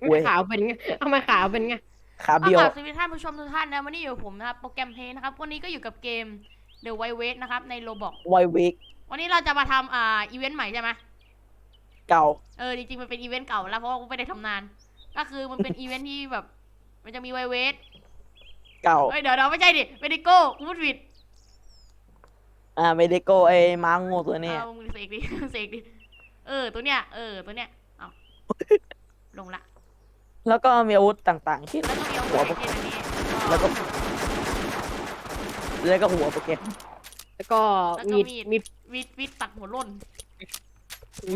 เว้ย ขาวเป็นไงทำไมขาวเป็นไง ขาก็เบี้ยว ฝากสวัสดีท่านผู้ชมทุกท่านนะวันนี้อยู่กับผมนะครับโปรแกรมเพลย์นะครับวันนี้ก็อยู่กับเกม The White Wait นะครับในโรบอกไวเวกวันนี้เราจะมาทำอ่าอีเวนต์ใหม่ใช่ไหมเก่า เออจริงๆมันเป็นอีเวนต์เก่าแล้วเพราะว่ากูไม่ได้ทำนาน ก็คือมันเป็น อีเวนต์ที่แบบ มันจะมีไวเวทเก่า เฮ้ยเดี๋ยวเดี๋ยวไม่ใช่ดิเวดิโก้กูพูดผิดอ่าเมดิโกไอ้ม้าโง่ตัวเนี้ยเอามึงเสกดิ เสกดิเออตัวเนี้ยเออตัวเนี้ยเอาลงละ แล้วก็มีอาวุธต่างๆที่แล้วก็มีเอาหัวไอเจนอันนี้แล้วก็แล้วก็หัวโปเกตแล้วก็แล้วก็มีดมีดมีดวิดวิดตัดหัวร่น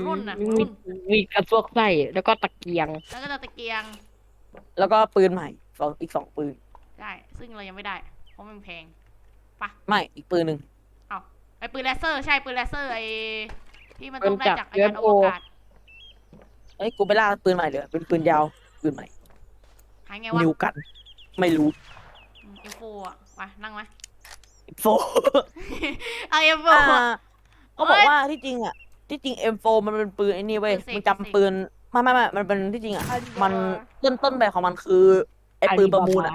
รุ่นน่ะรุ่มีนดมีดกระซวกไส้แล้วก็ตะเกียง แล้วก็จะตะเกียงแล้วก็ปืนใหม่สองอีกสองปืน ได้ ซึ่งเรายังไม่ได้ เพราะมันแพงไม่อีกปืนหนึ่งไอ้ปืนเลเซอร์ใช่ปืนเลเซอร์ไอ้ที่มันต้องได้จากอาจารย์อวกาศ เอ้ยกูไปล่าปืนใหม่เลยเป็นปืนยาว ปืนใหม่หายไงวะนิวกัน ไม่รู้เอ็มโฟอะไปนั่งไหมโฟเอาเอ็มโฟอ่าเขาบอกว่าที่จริงอะ ที่จริง M4 มันเป็นปืนไอ้นี่เว้ยปืนเสก มึงจำปืนไม่ไม่ไม่มันเป็นที่จริงอะ มันต้นต้นแบบของมันคือไอ้ปืนประมูลอะ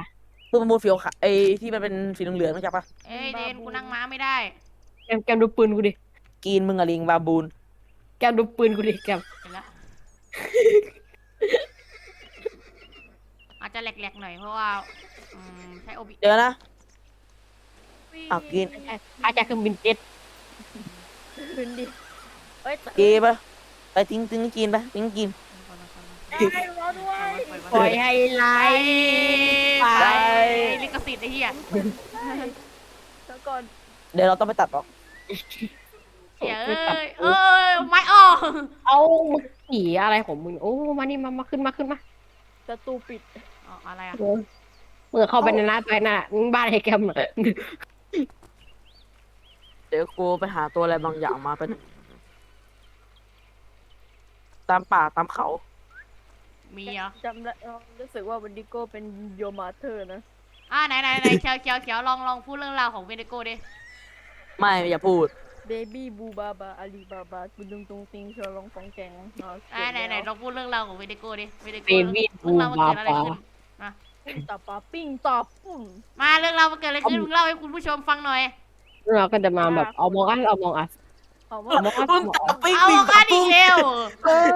ปืนประมูลเฟียวค่ะไอ้ที่มันเป็นสีเหลืองๆเข้าใจปะเอ้ยเดนกูนั่งม้าไม่ได้แกมแกมดูปืนกูดิ กรีนมึงอะลิงบาบูนแกมดูปืนกูดิแกมเห็นแล้วอา จจะแหลกๆหน่อยเพราะว่าอืมใช้โอบิเดี๋ยวนะ อ้าวกิน อาจจะเครื่องบินเจ็ตขึ้นดิเอ้ยกีปะไปทิ้งทิ้งกินไปทิ้งกิน ได้รอด้วยปล่อยให้ไหลไปไป ลิขสิทธิ์ไอ้เหี้ยแล้วก่อนเดี๋ยวเราต้องไปตัดออกเสียเอ้ยเอ้ยไม่ออกเอามึงหนีอะไรของมึงโอ้มานี่มามาขึ้นมาขึ้นมาประตูปิด อ๋ออะไรอะเออเมื่อเข้าไปในน้ำไปน่ะบ้านให้แกมหน่อยเดี๋ยวกูไปหาตัวอะไรบางอย่างมาเป็นตามป่าตามเขา มีเหรอจำได้เออรู้สึกว่าวันดิโก้เป็นโยมาเธอร์นะ อ่าไหนไหนไหนเขียวเขียวเขียวลองลองพูดเรื่องราวของเวเนโก้ดิไม่อย่าพูด เบบี้บูบาบาอาลีบาบากุดุงตุงติงเชอลองฟองแกงเนาะอ่าไหนไหนลองพูดเรื่องราวของเวเนโก้ดิเวเนเบโก้บี้เรื่องราวมันบูเกิดอะไรบา ขึ้นปิ้งต่อปลาปิ้งต่อปุ่นมาเรื่องราวมันเกิดอะไรขึ้นมึงเล่าให้คุณผู้ชมฟังหน่อย เราก็จะมาแบบเอามองอัสเอามองอัสเอาว่าเอามองอัสมึงตัดปิ้งเอาปิ้งกัตันดอีปิ้งกแล้วเอ้ย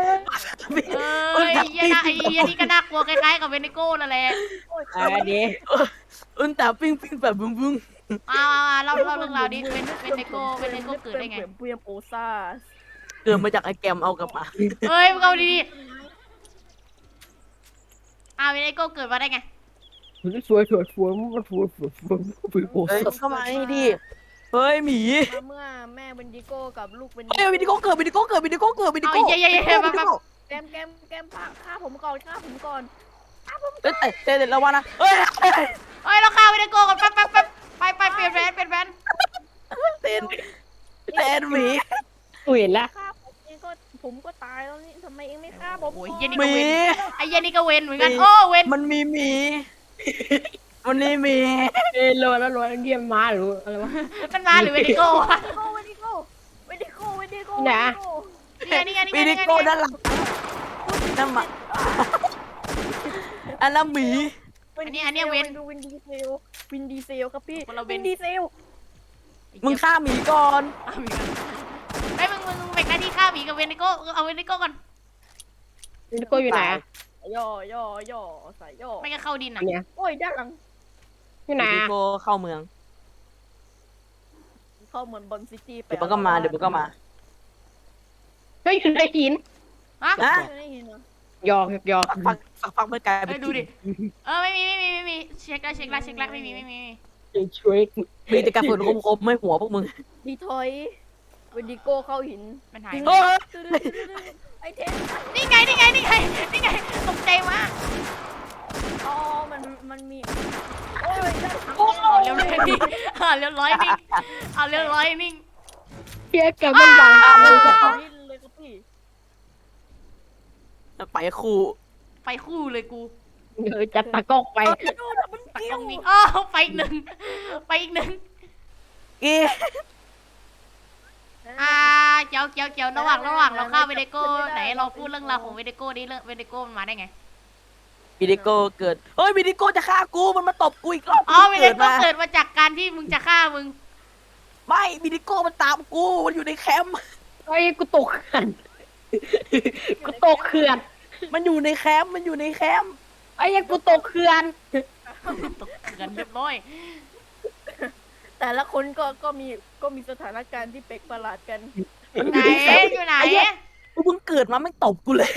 เอ้ยไอ้เหี้ยนะไอ้เหี้ยนี่ก็น่ากลัวคล้ายๆกับเวเนโก้นั่นแหละโอ้ยอ่าเดี๋ยวอึนแต่ปิ้งปิ้งแบบบึ้งบึ้งเอาเอาเอาเล่าเล่าเรื่องราวดิเวนเวเนโก้เวเนโก้เกิดได้ไง เปลี่ยนโอซาสเกิดมาจากไอ้แกมเอากลับมา เฮ้ยมึงเอาดีๆเอาวเนโก้เกิดมาได้ไง สวยสวยสวยมันสวยสวยสวยสวยโอ้เฮ้ยเข้ามานี่ดิเฮ้ยหมีเมื่อแม่วันดิโก้กับลูกวันเฮ้ยวิดีโอเกิดวิดีโอเกิดวิดีโอเกิดวิดีเอาโอเย้เย้เย้มามา แกมแกมแกมพาฆ่าผมก่อนฆ่าผมก่อนเอ้ยเตะเตะเด็ดแล้ววะนะเฮ้ยเฮ้ยเราฆ่าเวเนโก้ก่อนแป๊บแป๊บแป๊บไปไปเปลี่ยนแผนเปลี่ยนแผนเต้นเต้นหมีกูเห็นล้วฆ่าผมเองก็ ผมก็ตายแล้วนี่ทำไมเองไม่ฆ่าผมโอ้ยก่อนเหี้ยนี่หก็มี เวนไอ้เหี้ยนี่ก็เวนเหมือนกันมีโอ้เวนมันมีหมี มันนี่หมี เออโลแล้วโลแล้วเยี่ยมมาหรืออะไรวะ มันมาหรือเวเนโก้วะวันดิโก้วันดิโก้วันดิโก้นะนี่ไงนี่ไงนี่ไงวิดีนี่ไงโอด้านหลังนั่นมาอันนั้นหมี อันนี้อันนี้เวนดูวินดีเซลวินดีเซลครับพี่คนละเววินนดีเซลมึงฆ่าหมีก่อนไอ้ยมึงมึง มึงแบ่งหน้าที่ฆ่าหมีกับเวเนโก้เอาเวเนโก้ก่อนนี่กูอยู่ไหนอะย่อย่อย่อส่ย่อไม่ก็เข้าดินอะเนี่ยโอ้ยด้านหลังอยู่ไหนวิดีอะโอเข้าเมือง เข้าเหมือนบอลซิตี้ไปเดี๋ยวมันก็มา เดี๋ยวมันก็มาเฮ้ยอยู่ในหินฮะนะไม่ได้ยินเหรอหยอกหยอกสักพักสักพักไม่กลายเป็นดูดิเออไม่มีไม่มีไม่มีเช็คแล้วเช็คแล้วเช็คแล้วไม่มีไม่มีไม่มี ช่วยมีแต่กระสุนคมๆไม่หัวพวกมึงดีทอย วันดิโก้เข้าหินมันหายเฮ้ยไอเทนนี่ไงนี่ไงนี่ไงนี่ไงตกใจมากอ๋อมันมันมีโอ้ยด้านหลังเอาเรียบร้อยนิ่งเอาเรียบร้อยนิ่งเอาเรียบร้อยนิ่งเพี้ยกับมันบังอ้าวมันจะดิ้นเลยครับพี่ไปคู่ไปคู่เลยกูเออจัดตะกอกไปโดนมันตักกิ้ต้วองมีอ้อไปอีกหนึ่งไปอีกหนึ่งกี้อ่ อ่าเจียวเจียวเจียวระหว่างระหว่างเราเข้าเวเดโก้ไหนเราพูดเรื่องราวของเวเดโก้ดิเรื่องเวเดโก้มันมาได้ไงวิดิโก้เกิดเฮ้ยวิดิโก้จะฆ่ากูมันมาตบกูอีกรอบอ๋อวิดิโก้เกิดมาจากการที่มึงจะฆ่ามึง ไม่วิดิโก้มันตามกูมันอยู่ในแคมป์ไอ้กูตกเขื่อนกูตกเขื่อน มันอยู่ในแคมป์มันอยู่ในแคมป์ไอ้ยังกูตกเขื่อนตกเขื่อนเรียบร้อย แต่ละคนก็ก็มีก็มีสถานการณ์ที่แปลกประหลาดกัน ไหนอยู่ไหน กูเพิ่งเกิดมาไม่ตบกูเลย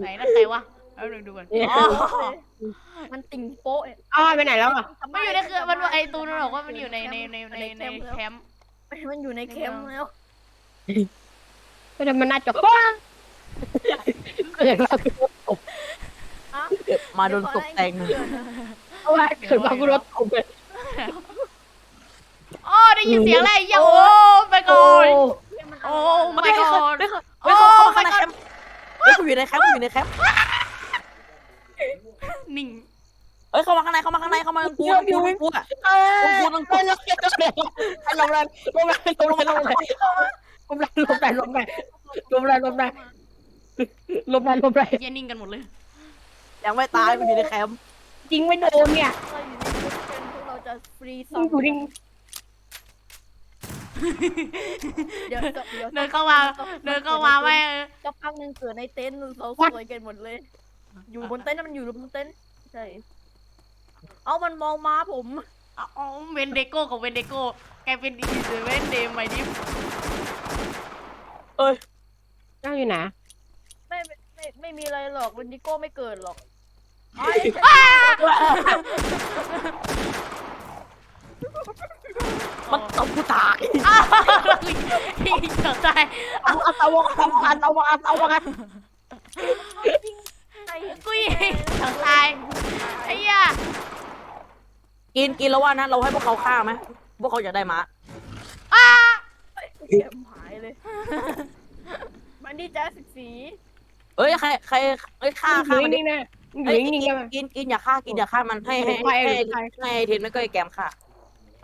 ไหนนั่นใครวะเอาดูดูกันมันติงโป๊ะอ้าไปไหนแล้วอะมันอยู่ในคือมันว่าไอ้ตูนบอกว่ามันอยู่ในในในในแคมป์มันอยู่ในแคมป์แล้วก็จะมันน่าจะเกิมากูรตกิดมาโดนตบแต่งเกิดมากูรถตกเลย ได้ยินเสียงอะไรย่าโอ้ไปก่อนโอ้ไปก่อนไอ้ไปก่อนไฮ้ยกูอยู่ในแคมป์กูอยู่ในแคมป์นิ่งเฮ้ยเข้ามาข้างในเข้ามาข้างในเข้ามาตรงกูตรงกูตรงกูอะตรงกูตรงกูลงแรงลงแรงลงแรงลงแรงลงแรงลมแรงลมแรงลมแรงลมแรงลมแงลมแงลมแงเย็นนิ่งกันหมดเลย ยังไม่ตายมันอยู่ในแคมป์จริงไม่โดนเนี่ยเราอยู่ในคุกเป็นพวกเราจะฟรีซองอยู่ เดี๋ยวเดี๋ยวเดินเข้ามาเดินเข้ามาไม่เออสักพักหนึ่งเกิดในเต็นท์เราสวยกันหมดเลย อยู่บนเต็นท์นะมันอยู่บนเต็นท์ใช่เอามันมองมาผมเอาเอาเวนเดโก้กับเวนเดโก้กลายเป็นอีเซเว่นเดย์ใหม่ดิฟเอ้ยนั่งอยู่ไหนไม่ไม่ไม่ไม่มีอะไรหรอกวันดิโก้ไม่เกิดหรอกไอ้ มันตบกูตายอ้าวอีกต่อใจเอาอัตวงอัตวงอัตวงอัตวงอัตวงกูยิงต่อใจไอ้ยากินกินแล้วว่านะเราให้พวกเขาฆ่าไหมพวกเขาอยากได้ม้าอ้าเก็บหายเลย มันดีจ้าสิบสีเอ้ยใครใครเอ้ฆ่าฆ่ามันนี่น่นิ่งกินกินอย่าฆ่ากินอย่าฆ่ามันให้ให้ให้ให้เทนไม่ก็ไอแกมฆ่า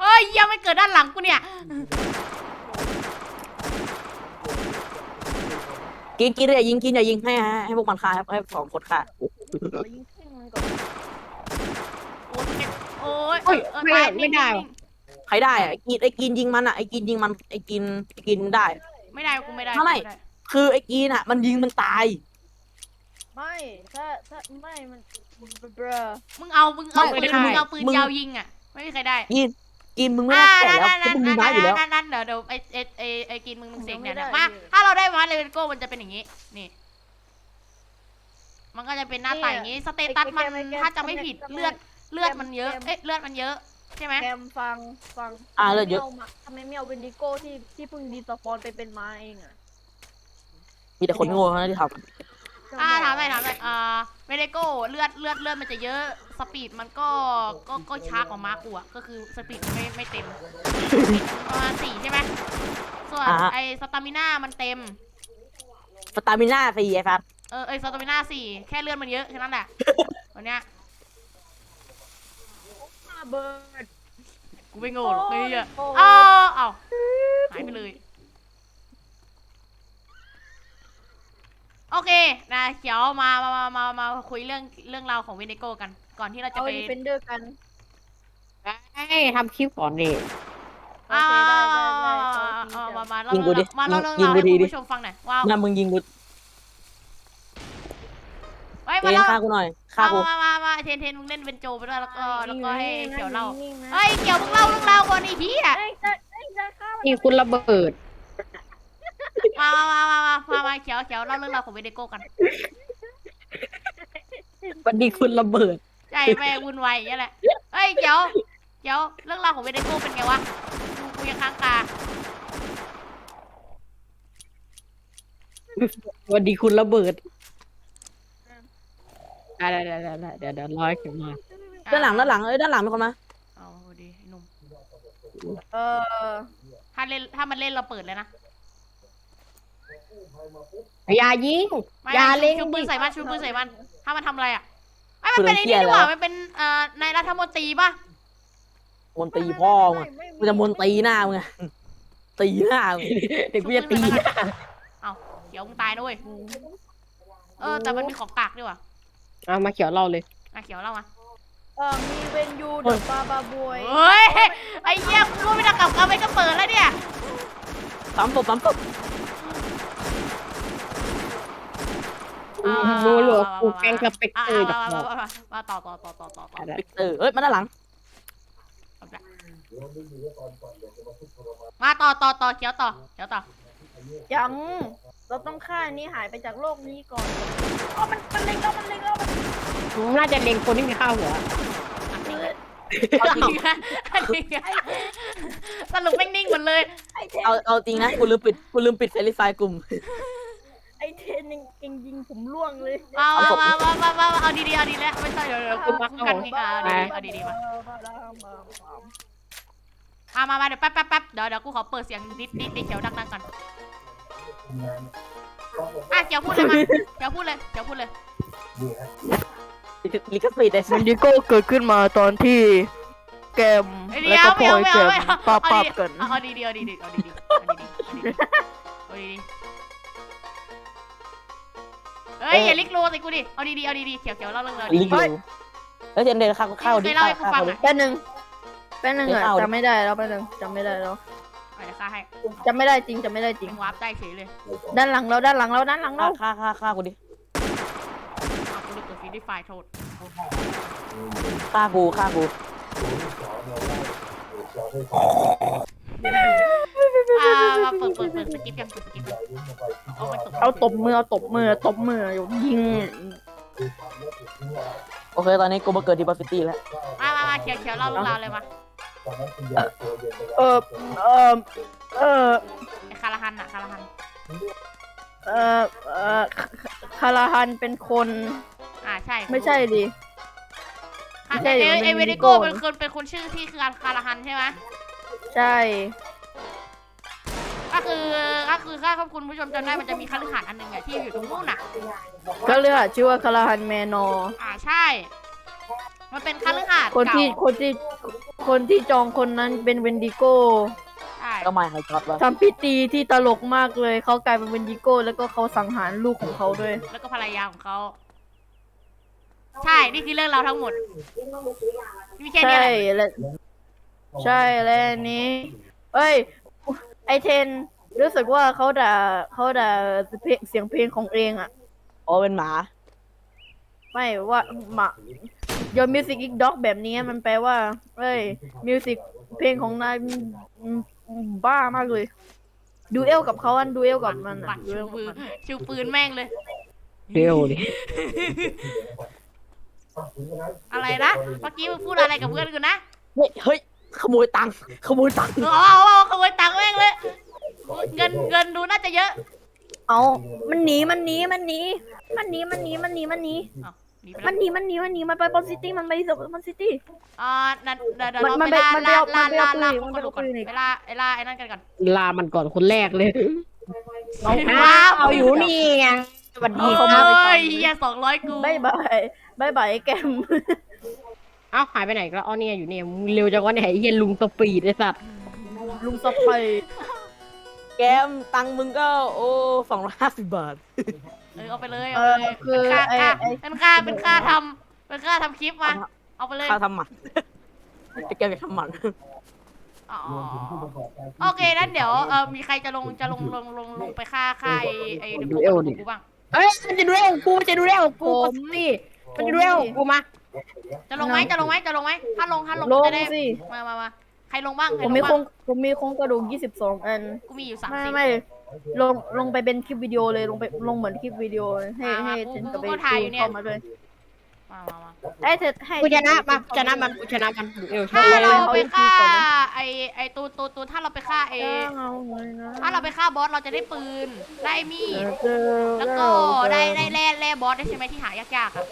เอ้ยยังไม่เกิดด้านหลังกูเนี่ย กินกินอย่ายิงกินอย่ายิงให้ให้ให้พวกมันฆ่าให้ให้สองคนฆ่าเรายิงแข้งมันก่อน โอ้ยโอ้ยเออไม่ตายไม่ได้นิ่ว่ะงใครได้อะไอ้กินไอ้กินยิงมันอะไอ้กินยิงมันไอ้กินไอ้กินได้ๆไม่ได้กูไม่ได้ไม่ด้คือไอ้กินอะ มันยิงมันตาย ไม่ถ้าถ้าไม่มันเบรอมึงเอามึงเอาไม่ปืนไม่ได้ มึงเอาปืนมึง ยาวยิงอะ ไม่มีใครได้ กิน กินมึงไม่ต้องแต่แล้วนั่นมึงมีนั่นม้าอยู่แล้วนั่นนั่นเดี๋ยวเดี๋ยวไอไอไอไอกินมึงมึงเสกเนี่ยเนี่ยมาถ้าเราได้มาเลเวนโก้มันจะเป็นอย่างนี้ นี่ มันก็จะเป็นหน้าตาอย่างนี้ สเตตัสมันถ้าจะไม่ผิดเลือดเลือดมันเยอะ เอ๊ะเลือดมันเยอะใช่ไหมแกมฟังฟังอ่าเลือดเยอะทำไมไม่ามาทำไมไม่เอาเป็นดิโก้ที่ที่เพิ่งดีสปอนไปเป็นม้าเองอะมีแต่คนโง่เท่านั้นที่ท อ่าถามหน่อยถามหน่อยอ่าเมเดโก้เลือดเลือดเลือดมันจะเยอะสปีดมันก็ก็ก็ช้ากว่ามาร์กูอะก็คือสปีดมันไม่ไม่เต็มสปีดมันประมาณสี่ใช่ไหมส่วนไอสตามิน่ามันเต็มำสตามิน่าสี่ไอ้สัสเออเออสตามิน่าสี่แค่เลือดมันเยอะแค่นั้นแหละวันเนี้ยเบิร์ดกูไม่โง่หรอกไอ้เหี้ยโอ้อ้าวอ้าวหายไปเลย โอเคนะเขียวมามามามามาคุยเรื่องเรื่องราวของเวเนโกกัน ก่อนที่เราจะเอาไป ดีเฟนเดอร์กันให้ทำคลิปก่อนดิ โอเคได้ได้ได้อ่าเอาอ่าจริงมาจังมาเล่าเรื่องมาเล่าเรื่องราวให้คุณผู้ชมฟังหน่อยว้าวน่ามึงยิงกูเฮ้ยเทมานเล่าฆ่ากูหน่อยฆ่ากู มามามาเทนเทนมึงเล่นเป็นโจไปด้วยแล้วก็แล้วก็ให้นิ่งๆนะเขียวเล่านิ่งๆนะเฮ้ยเขียวมึงเล่าเรื่องราวก่อนไอ้พี่อะเอ้ยได้เอ้ยได้ข้าวนี่คุณระเบิด มามามามามามามาเขียวเขียวเล่าเรื่องราวของเวเนโกกัน วันนี้คุณระเบิดใจแม่งวุ่นวายอย่างเงี้ยแหละเฮ้ยเดี๋ยวเดี๋ยวเรื่องราวของเวเดโก้เป็นไงวะกูกูยังค้างคาวันนี้คุณระเบิดได้ได้ได้ได้เดี๋ยวเดี๋ยวร้อยเข็มมาด้านหลังด้านหลังเอ้ยด้านหลังมีคนมาเอาดีไอ้หนุ่มเออถ้าเล่นถ้ามันเล่นเราเปิดเลยนะ อย่ายิง ไม่อย่าเล็งชูปืนดิใส่มันชูปืนใส่มัน ถ้ามันทำอะไรอะไอ้ยมันเป็นไอ้นี่ดีกว่ามันเป็นเอ่อนายรัฐมนตรีป่ะมนตรีพ่อมึงอะกูจะมนตรีหน้ามึงอะตีหน้ามึงเด็กกูจะตีหน้าเอาเดี๋ยวมึงตายนะเว้ยเออ แต่มันมีของกากด้วยว่ะเอามาเขียวเราเลย อะเขียวเล่ามาเออมีเวนยูเดอะบาบาบวยเฮ้ยไอ้เหี้ยกูไม่ได้กลับกลับไปก็เปิดแล้วเนี่ยปั๊มตบปั๊มตบ ดูหรอกกูแกงสเปกเตอร์อะจากมาหมอมามาต่อต่อต่อต่อต่อต่อปิกเตอร์เอ้ยมาด้านหลัง มาต่อต่อต่อเขียวต่อเขียวต่อยังเราต้องฆ่าอันนี้หายไปจากโลกนี้ก่อนอ๋อมันมันเล็งแล้วมันเล็งแล้วมันน่าจะเล็งคนที่มีข้าวหัวอันนี้ไงอันนี้ไงสรุปแม่งนิ่งหมดเลย ไอเทนเอาเอาจริงนะกูลืมปิดกูลืมปิดเฟรนไฟล์กลุ่ม ไอเทนยังเองยิงผมล่วงเลยมามามามามามาเอาดีๆเอาดีๆแล้วไม่ใช่เดี๋ยวเดี๋ยวกูมากันนี่อะเอาดีๆเอาดีๆมามามามาเดี๋ยวแป๊บแป๊บแป๊บเดี๋ยวเดี๋ยวกูขอเปิดเสียงนิดนิดนิดเขียวดังๆก่อนอะเขียวพูดเลยมาเขียวพูดเลยเขียวพูดเลยลิขสิทธิ์ไอ้มัสันสดิโก้เกิดขึ้นมาตอนที่แกมเอ้ยและเดี๋ยวก็พไม่ลอเอายไม่แกเอามไม่เอาปาเอาปาดีกันๆเอาดีๆเอาดีๆเอาดีๆเอาดีๆเอาดีๆเอาดีๆ เฮ้ยอย่าลิกโลใส่กูดิ เอาดีๆ เอาดีๆ เขียวเขียวเล่าเรื่องเราลิดีขอยู่แล้วเจนเดนข้าวข้าวดิไปเล่าให้กูข้าวฟังดิอะแป๊บนึงแป๊บนึงไม่อะเอาจำไม่ได้แล้วแป๊บนึงจำไม่ได้แล้วเอาเดี๋ยวฆ่าให้จำไม่ได้จริงจำไม่ได้จริงยังวาร์ปได้เฉยเลย ด้านหลังเราด้านหลังเราด้านหลังฆ่าเราฆ่าฆ่าฆ่ากูดิเอากูดูตัวฟีดไฟล์โทษฆ่ากูฆ่ากู อ่ามาเปิดเปิดเปิด สกิปกันเปิดสกิปกันเอาตกเอาตบมือเอาตบมือตบมืออยู่ยิงโอเค ตอนนี้กูมาเกิดที่บัฟฟิตี้แล้ว มามามาเขียวเขียวเล่าเรื่องราวเลยมาเออเออเออไอ้คาราฮันอะคาราฮันเออเออคาราฮันเป็นคนอ่าใช่ไม่ใช่ดิ ไม่ใช่เอเป็นเอเววิริโก้โก้เป็นคนเป็นคนชื่อที่คือคาราฮันใช่ไหมใช่ ก็คือก็คือถ้าคุณผู้ชมจำได้มันจะมีคฤหาสน์อันหนึ่งอะที่อยู่ตรงนู้นอะก็เรียกว่าชื่อว่าคาราฮันแมนอร์อ่าใช่ มันเป็นคฤหาสน์คนที่เก่าคนที่คนที่จองคนนั้นเป็นเวนดิโก้ใช่ก็ไม่ใครช็อตวะทำพิธีที่ตลกมากเลยเขากลายเป็นเวนดิโก้แล้วก็เขาสังหารลูกของเขาด้วย แล้วก็ภรรยาของเขาใช่นี่คือเรื่องราวทั้งหมดมีแค่นี้ใช่แหละและ ใช่แล้วอันนี้ เอ้ย ไอเทนรู้สึกว่าเขาด่าเขาด่าเพลงเสียงเพลงของเองอะอ๋อเป็นหมา ไม่ว่าหมา Your music is dog แบบนี้มันแปลว่าเอ้ยมิวสิกเพลงของนายมันมันบ้ามากเลย ดูเอลกับเขาอันดูเอลกับมันปัอะดดูเอชูลกับปืนมันชูปืนแม่งเลยเร็วดิอะไรนะเมื่อกี้มึงพูดอะไรกับเพื่อนกูนะ เฮ้ยเฮ้ยขโมยตังค์ขโมยตังค์เอาเอาเอาขโมยตังค์แม่ง เลย เงินเงินดูน่าจะเยอะเอามันหนี มันหนี มันหนี มันหนี มันหนี มันหนี มันหนี อ้าวหนีไปมัแล้วนหนี มันหนี มันหนี มันไปบอลซิตี้ มันไปบอลซิตี้ อ่านั่นเดี๋ยวเดี๋ยวมันเรามันไปล่าไปล่ามันไปล่าเอาล่าปืนล่าพวกกระดูกก่อนมันไปเอาปืนอีกไปล่าไอ้ล่าไอ้นั่นกันก่อนลามันก่อนคนแรกเลยเอาอ้าวเอาอยู่นี่ไงสวัสเอดีครับ้ยเฮียสองร้อยกูบายบายบายบายไอ้แกมเอ้าหายไปไหนอีกแล้วอ๋อเนี่ยอยู่เนี่ยมึงเร็วจังวะเนี่ยไอ้เหี้ยลุงสปีดไอ้สัตว์ ลุงสไปร์แกมตังค์มึงก็ โอ้สองร้อยห้าสิบบาท เออเอาไปเลยเอเอาอไปเลยคือเป็นค่าไอ้ค่าไอ้ เป็นค่าเป็นค่าทำเป็นค่าทำคลิปมาเอาไปเลยค่าทำหมันจะแกมอยากทำหมัน อ๋อโอเคนั้นเดี๋ยวเออมีใครจะลงจะลงลงลงลงไปฆ่าฆ่าไอ้ไอ้เด็กกูบ้างเอ้ยมันจะดูเร็วกูมันจะดูเร็วกูสิมันจะดูเร็วกูมาจะลงไหมจะลงไหมจะลงไหมถ้าลงถ้าลงลงจะได้สิมามามา ใครลงบ้างใครผมลมีงโครบ้างงผมมีโครงกระดูก22 อัน กูมีอยู่สามไม่สิบไม่ลงลงไปเป็นคลิปวิดีโอเลยลงไปลงเหมือนคลิปวิดีโอให้อ่าให้กูเจนกูกับไปก็ถ่ายอยู่เนี่ยเข้ามาด้วยมามามาให้เธอให้ กูชนะมาชนะมันกูชนะมันดูเร็วชถ้านะเรามันไปฆ่าไอ้ไอ้ตูนตูนตูนถ้าเราไปฆ่าไอ้เอาเลยนะถ้าเราไปฆ่าบอสเราจะได้ปืนได้มีดเจอแล้วก็ได้ได้แร่แร่บอสได้ใช่ไหมที่หายากๆอะ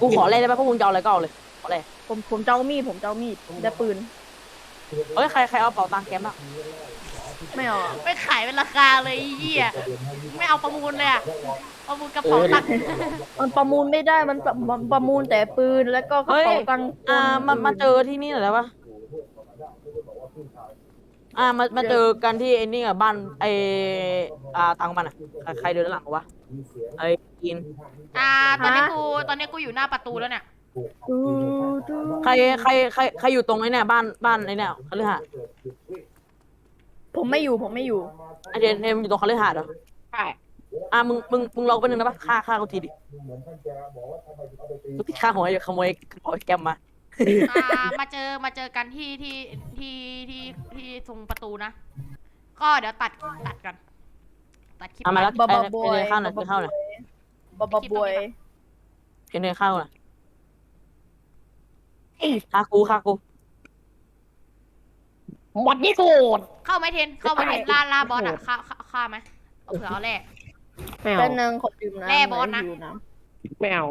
กูขออะไรได้ไหมพวกมึงจะเอาอะไรก็เอาเลยขออะไรผมผมเจ้ามีดผมเจ้ามีดได้ปืน เฮ้ยใครใครเอาเป๋าตังค์แกมบ้างไม่เอาอะไม่ขายเป็นราคาเลยไอ้เหี้ยไม่เอาประมูลเลยอะประมูลกระเป๋าตังค์มันประมูลไม่ได้มันประมันประมูลแต่ปืนแล้วก็กระเป๋าตังค์อ่ามามาเจอที่นี่หน่อยได้ปะอ่ามามาเจอกันที่ไอ้นี่อะบ้านไอ้อ่าตังค์มันอะใครใครเดินด้านหลังวะไอ้กิน อ่าตอนนี้กูตอนนี้กูอยู่หน้าประตูแล้วเนี่ย ใครใครใครใครอยู่ตรงไอ้เนี่ยบ้านบ้านไอ้เนี่ยคฤหาสน์ผมไม่อยู่ผมไม่อยู่ ไอเทนเทนมันอยู่ตรงคฤหาสน์เหรอใช่อะมึงมึงมึงลองไปหนึ่งนะปะฆ่าฆ่ากูทีดิกูติดฆ่าหัวไอ้ขโมยขโมยแกมมาอามาเจอมาเจอกันที่ที่ที่ที่ที่ตรงประตูนะ ก็เดี๋ยวตัดตัดกัน ตัดคลิปเอามาแล้วบาไอ้บาบอยเทนเข้าหน่อยเทนเข้าหน่อยบาบาบอยเทนเทนเข้าหน่อย ฆ่ากูฆ่ากูหมดนี่โกรธเข้าไหมเทน เข้าไหมเทน ล่าล่าบอสอะฆ่าฆ่าฆ่าไหมเอาเผื่อเอาแร่ ไม่เอาแป๊บนึงขอดื่มน้ำแร่บอสนะ หิวน้ไม่เอา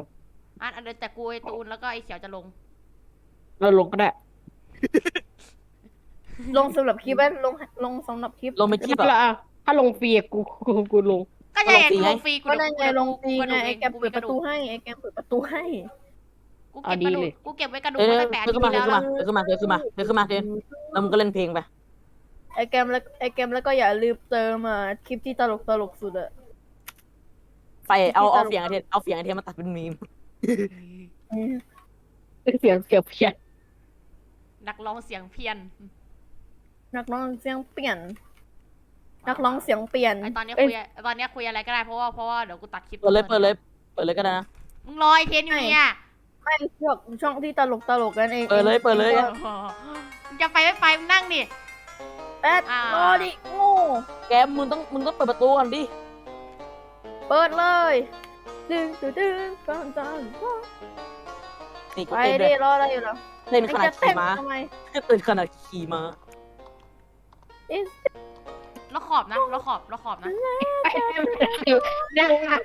อันอันเดียวแต่กูไอตูนแล้วก็ไอเขียวจะลง เราลงก็ได้ำลงสำหรับคลิปไหมลงลงสำหรับคลิป ลงไปที่แบบแล้วอะถ้าลงฟรีอะกูกูกูลง ก็จะเห็นลงฟรีไงลงฟรีกูก็ได้ไงลงตีกูไงกระดูไอ้แกมกูเปิดประตูกให้ไอ้แกมเปิดประตูให้ กูเก็บกระดูกกูเก็บไว้กระดูกเอ้ยมาตั้งแต่อาเธอทิตขึ้นย์มาที่เธอแล้วขึ้นแล้มาวเธอขึ้นมาเธอขึ้นมาเธอขึ้นมาเทนแล้วมึงก็เล่นเพลงไปไอ้แกมแล้วไอ้แกมแล้วก็อย่าลืมเติมอะคลิปที่ตลกตลกสุดอะไฟเอาเอาเสียงไอเทนเอาเสียงไอเทนมาตัดเป็นมีมอืมเสียงเสียงเพี้ยนนักร้องเสียงเพี้ยนนักร้องเสียงเปลี่ยน นักร้องเสียงเปลี่ยน ไอตอนนี้คุยอะตอนนี้คุยอะไรก็ได้เพราะว่าเพราะว่าเดี๋ยวกูตัดคลิปเปิดเลยเปิดเลยเปิดเลยก็ได้นะมึงรอไอเทนอยู่เนี่ย ไม่พวกช่องที่ตลกตลกกันเองเปิดเลยเปิดเลยมึงจะไปไม่ไปมึงนั่งดิแป๊ดอ่ารอดิโง่แกมมึงต้องมึงต้องเปิดประตูก่อนดิ เปิดเลยดึงดึงดึงฟังจังนี่กูไปเต้นด้ดิวยรออะไรอยู่ล่ะเต้นขนาดไอ้จะเต้ขี่นม้าทำไมเต้นขนาดขี่ม้าแล้วขอบนะแล้วขอบแล้วขอบนะ นั่งอะ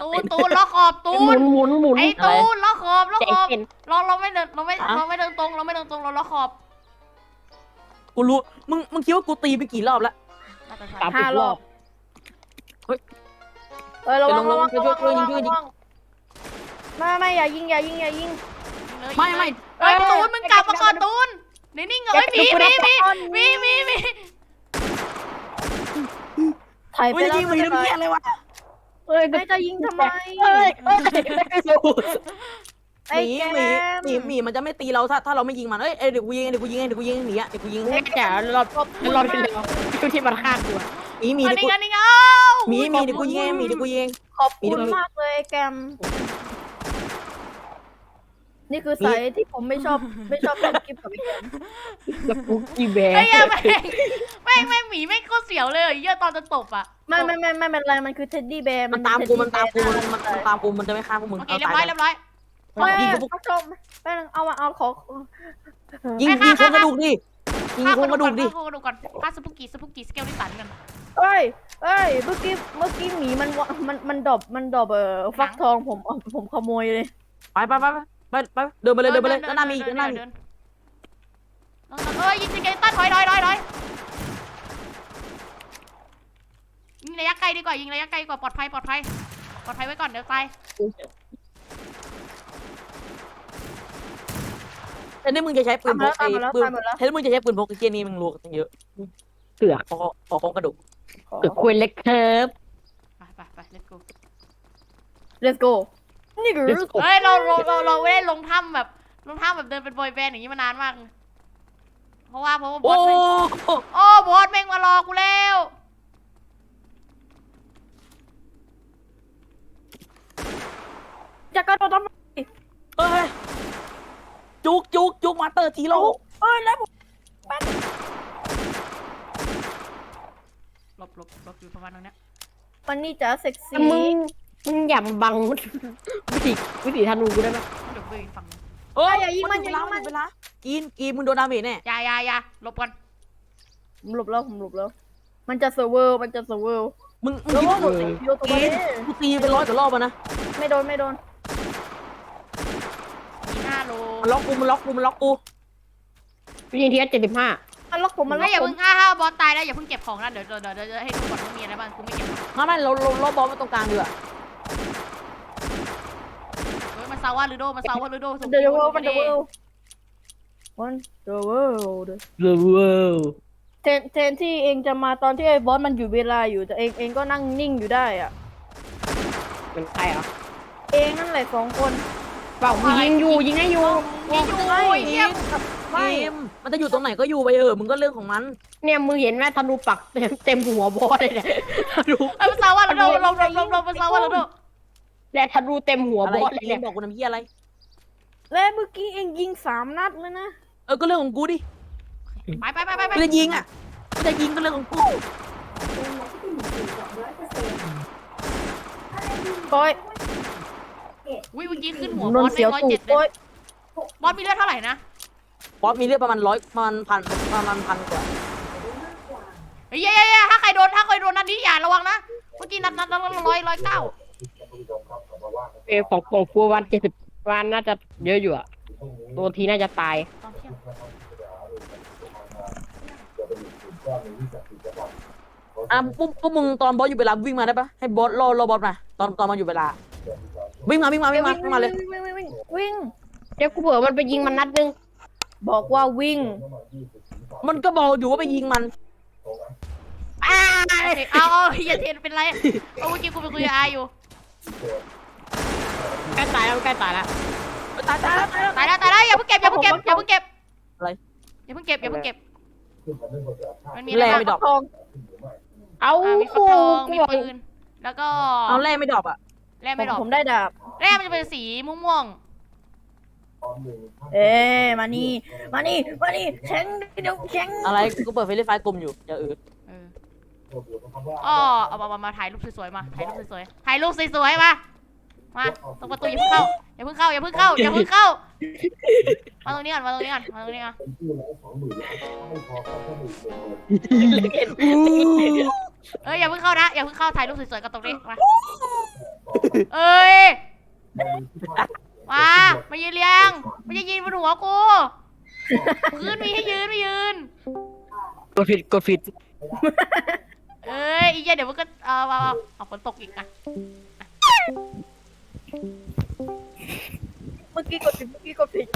ตูนตูนแล้วขอบตูหมุนนหมุนหมุนไอตูนแล้วขอบแล้วใจขอบเย็นเราเราไม่เดินเราไม่เราไม่เดินตรงเราไม่เดินตรงเราแล้วขอบกูรู้ มึง มึงคิดว่ากูตีไปกี่รอบแล้ว น่าจะใช่สามสิห้าบรรออบ บเออระวังเดี๋ยวลระงวังลงระวังช่วยๆระวังช่วยๆระวังไม่ไม่อย่ายิงอย่ายิงอย่ายิงเลยไม่ไม่เฮ้ยตูนมึงกลับมาก่อนตูนนิ่งๆเหรอเฮ้ยมีมีมีมีมีมีถ่ายไปไม่แล้วยิงไม่มีเป็นน้ำไรเพี้ยอะไรวะ เอ้ยไม่จะยิงทำไมเอ้ยเอ้ยไอ้หมีแกหมีมหมีหมีมันจะไม่ตีเราถ้าถ้าเราไม่ยิงมันเอ้ยเอ้ยเดี๋ยวกูยิงเดี๋ยวกูยิงเดี๋ยวกูยิงหนีอะเดี๋ยวกูยิงแม่จ๋ารอบรอบที่แล้วที่ที่มันฆ่ากูอะหมีหมีอันเดี๋ยวนี้กูอันนี้เอาหมีหมีเดี๋ยวกูยิงหมีเดี๋ยวกูยิง ขอบมีคุณด้วยมากเลยไอ้แกม นี่คือสายที่ผมไม่ชอบ ไม่ชอบเล่นคลิปกับไอ้แกมแล้วกูอีแบไอ้เหี้ยแม่งแม่งแม่งหมีแม่งก็เสียวเลยไอ้เหี้ยตอนจะตบอะไม่ไม่ไม่ไม่เป็นไรมันคือเท็ดดี้แบร์มันตามกูมันตามกูมันมันมันตามกูมันจะไม่ฆ่าพวกมึงโอเคเอาเรียบตายร้อยเรียบร้อยไม่ยิงไม่กูผู้ชมแป๊บนึงเอามาเอาขอยิงไม่ยิงโคฆ่ารงกระดูกดิยิงฆ่าโครงกระดูกดิฆ่าคนดูก่อนฆ่าสปุกกี้สปุกกี้สเกลที่ตันกัน เอ้ยเอ้ยเมื่อกี้เมื่อกี้หมีมันวะมันมันดรอบมันดรอบเอ่อฟักทองผมเอาผมขโมยเลยไปไปไปไป ไปเดินไปเลยเดินไปเลยด้านหน้ามีอีกด้านหน้ามีเดิเอ้ยยิงสเกลตันถอยถอยถอยถอยยิงระยะไกลดีกว่ายิงระยะไกลดีกว่าปลอดภัยปลอดภัยปลอดภัยไว้ก่อนเดี๋ยวตายเห็นได้มึงจะใช้ปืนพกไอ้ตามมาแล้วปืนตามมาแล้วเห็นมึงจะใช้ปืนพกไอ้เจนี่มึงรัวกันเยอะเสือกขอขอโครงกระดูกเสือกคุยเล็กเคิร์ฟไปไปไป let's go let's go นี่คือ Let's go เฮ้ยเราเราเราเราไม่ได้ลงถ้ำแบบลงถ้ำแบบเดินเป็นบอยแบนด์อย่างนี้มานานมาก เพราะว่าเพราะว่าบอโอ้สแม่งโอ้บอสแม่งมารอกูแล้วจะกระโดดทำไมเอ้ยจุกจุกจุกมาเตอร์จีโร่เอ้ยแล้วผมหลบหลบหลบอยู่ประมาณตรงเนี้ยมันนี่จะเซ็กแต่ซี่มึง มึงอย่ามาบังวิธีวิธีธนูกูได้ไหมเดี๋ยวไปอีกฝั่งหนึงเอ้ยอย่ายิงมันอย่ายิงมันเวลากินกินมึงโดนดาเมจแน่อยาอยาอยาหลบก่อนผมหลบแล้วผมหลบแล้ว มันจะเซอร์เวอร์มันจะเซอร์เวอร์มึงมึงแล้วคิดว่าว่าหมดเลยโยตัวกินี้นกูตีเป็นร้อยกว่ารอบอะนะไม่โดนไม่โดนมีห้าโลมันล็อกกูมันล็อกกูมันล็อกกูวิธีที่เจ็ดสิบห้ามันล็อกผมมันล็ไม่อกอย่าผเพิ่มงห้าห้าบอสตายแล้วอย่าเพิ่งเก็บของนะเดี๋ยวเดี๋ยวเดี๋ยวเดี๋ยวให้ดูก่อนว่ามีอะไรบ้างกูไม่เก็บหรอกไม่ไม่เราเราเราบอลมาตรงกลางดีกว่าเฮ้ยมัน ซาว่าลูโดมันซาว่าลูโดมันเดอะเวิลด์มันเดอะเวิลด์มันเดอะเวิลด์ The world แทนแทนที่เองจะมาตอนที่ไอ้บอสมันอยู่เวลาอยู่แต่เองเองก็นั่งนิ่งอยู่ได้อะ เป็นใครอะเอเองนั่นแหละสองคน เปล่ากูยิงอยู่ยิงให้อยู่ ยิงอยู่ไอ้เหี้ยไม่ มันจะอยู่ตรงไหนก็อยู่ไปเถอะมึงก็เรื่องของมัน เนี่ยมึงเห็นไหมธนูปักเต็มเต็มหัวบอสเลยเนี่ยธนูเอ้ยภาษาว่าเราเราเราเราเราภาษาว่าเราเรา และธนูเต็มหัวอะไรบอสเลยเอเนี่งยบอกกูน้ำเหี้ยอะไร แล้วเมื่อกี้เองยิงสามนัดเลยนะเออ ก็เรื่องของกูดิไปไปไปไปไปกูจะยิงอะกูจะยิงก็เรื่องของกู โอ้ยอุ้ยเมื่อกี้ขึ้นหัวนบนอสเสียวร้อยตูเจ็ดดเลโอ้ยยบอสมีเลือดเท่าไหร่นะบอสมีเลือดประมาณร้อยประมาณพันประมาณพันกว่า เฮ้ยเย้เย้เย้ถ้าใครโดนถ้าใครโดนนัดนี้อย่าระวังนะเมื่อกี้นัดนัดนัดร้อยร้อยเก้า เออของของกูวันเจ็ดสิบวันน่าจะเยอะอยู่อะตัวทีน่าจะตาย ตอนเที่ยงอะปุ๊บปุ๊บมึงตอนบอสอยู่เวลาวิ่งมาได้ปะให้บอสรอรอบอสมาตอนตอนมันอยู่เวลา วิ่งมาวิ่งมาวิ่งมาวิ่งมาเลย วิ่งวิ่งวิ่งวิ่งเดี๋ยวกูเผื่อมันไปยิงมันนัดนึงบอกว่าวิ่งมันก็บอกอยู่ว่าไปยิงมันเอาเอาเอาเฮียเทนเป็นไร เอาเมื่อกี้กูไปคุยกับอาอยู่ ใกล้ตายแล้วใกล้ตายแล้วตายตายตายตายแล้วตายแล้วอย่าเพิ่งเก็บอย่าเพิ่งเก็บอย่าเพิ่งเก็บอะไรอย่าเพิ่งเก็บอย่าเพิ่งเก็บมันมีแร่อะไรไม่บ้างดอกทองเอาอ่ามีฟักูกทองกูมีบอกปืนแล้วก็เอาแร่ไม่ดอกอะแร่ผไม่มดอกผมได้ดาบแร่มันจะเป็นสีม่วงเอ๊มานี่ มานี่ มานี่แข็งเดี๋ยวแข็งอะไรกูเปิดเฟรนไฟกลมอยู่อย่าเออๆเอออ๋อเอามามามาถ่ายรูปสวยๆมาถ่ายรูปสวยๆถ่ายรูปสวยๆมา มาตรงประตูอย่าเพิ่งเข้าอย่าเพิ่งเข้าอย่าเพิ่งเข้าอย่าเพิ่งเข้ามาตรงนี้ก่อนมาตรงนี้ก่อนมาตรงนี้ก่อนเอ้ยอย่าเพิ่งเข้านะอย่าเพิ่งเข้าถ่ายรูปสวยๆกันตรงนี้มาเอ้ยมามายืนเรียงไม่ใช่ยืนบนหัวกูพื้นมีให้ยืนไม่ยืนกดผิดกดผิดเอ้ยอีเหี้ยเดี๋ยวมันก็เอาเอาเอาเอาฝนตกอีกอะ เมื่อกี้กดผิดเมื่อกี้กดผิด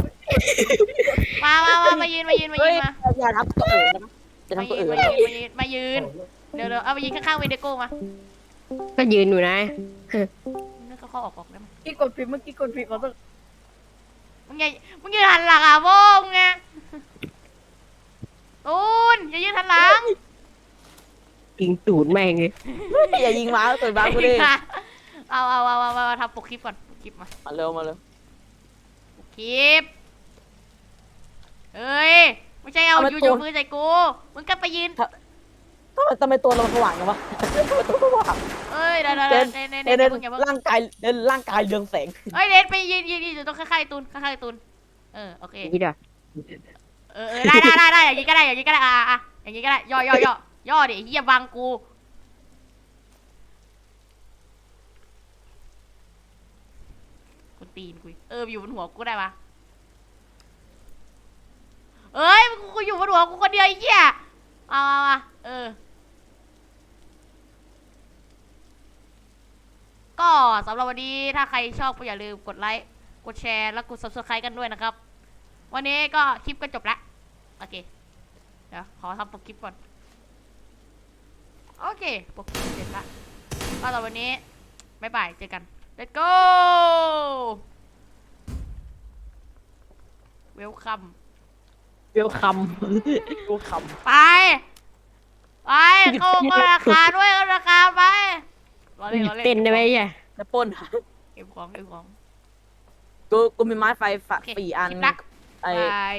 มามามามายืนมายืนมาเฮ้ยืยนมาอย่าทำตัวเอ๋อนะอย่ามาทำตัวยืเอ๋นอมานะยืนมายืนมายืนเดี๋ยวเดี๋ยวเอาไปยืนข้างๆเวนเดโก้มาก็ยืนอยู่นะ นึกเขาเข้าออกออกได้ไหมเมื่อกี้กดผิดเมื่อกี้กดผิดขอโทษมึงอย่ามึงยืนหันหลังอะโว้งไงตูนอย่ายืนหันหลังยิงตูดแม่งเลยอย่ายิงมาตัวบ้ากูดิ เอาเอาเอาเอาเอาทำปกคลิปก่อนปกคลิปมามาเร็วมาเร็วปกคลิปเอ้ยไม่ใช่เอาอยู่อยู่มือใส่กูมึงก็ไปยืนทำไมทำไมตัวเราสว่างจังวะตัวสว่างเอ้ยเดี๋ยวเดี๋ยวเด่นเดี๋ยวเดี๋ยวเด่นเดี๋เด่ยวนเพิ่งอย่าเพิ่งร่างกายเด่นร่างกายเรืองแสงเอ้ยเด็ดไปยืนยืนยืนอยู่ตรงข้างๆตูนข้างๆตูนเออโอเคอย่างนี้เด้อเออเออได้ได้ได้ได้อย่างนี้ก็ได้อย่างนี้ก็ได้อะอะอย่างนี้ก็ได้ย่อย่อย่อย่อดิเฮียบังกู ตีนกูเอออยู่บนหัวกูได้ปะเอ้ยกูอยู่บนหัวกูคนเดียวไอ้เหี้ยเอาเอาเอาเออ ก็สำหรับวันนี้ถ้าใครชอบก็อย่าลืมกดไลค์ กดแชร์ และกด subscribe กันด้วยนะครับ วันนี้ก็คลิปก็จบละโอเค เดี๋ยวขอทำปกคลิปก่อน โอเค ปกคลิปเสร็จละก็ต่อวันนี้ บ๊ายบาย เจอกัน let's go welcome เวลคัมกูขไป ไปเข้าเข้าราคาด้วยเข้าราคาไปรอเล่นรอเล่นเต้นได้ไหมเนี่ยำจะปล้นเก็บของเก็บของกูกูมีไม้ไฟฝะโอเคสี่อัน คลิปละไอ้บาย